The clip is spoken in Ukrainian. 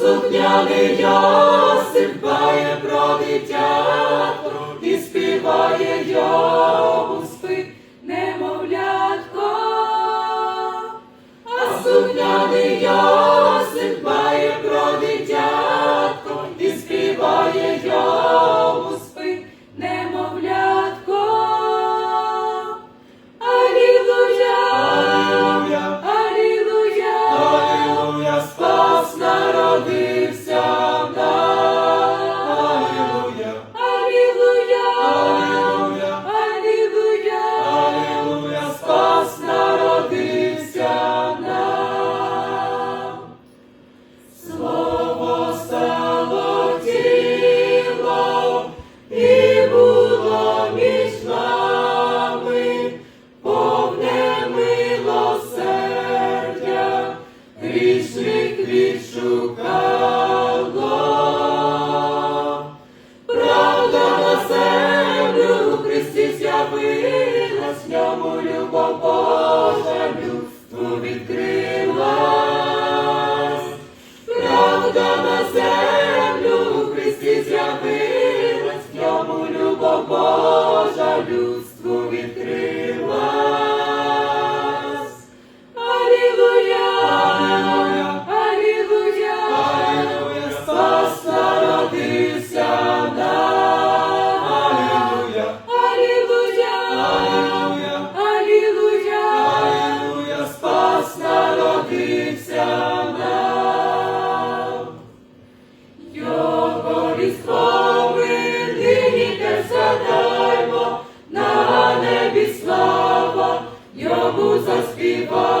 слухняний ясень дбає про дитя. Господь. nossas vivas.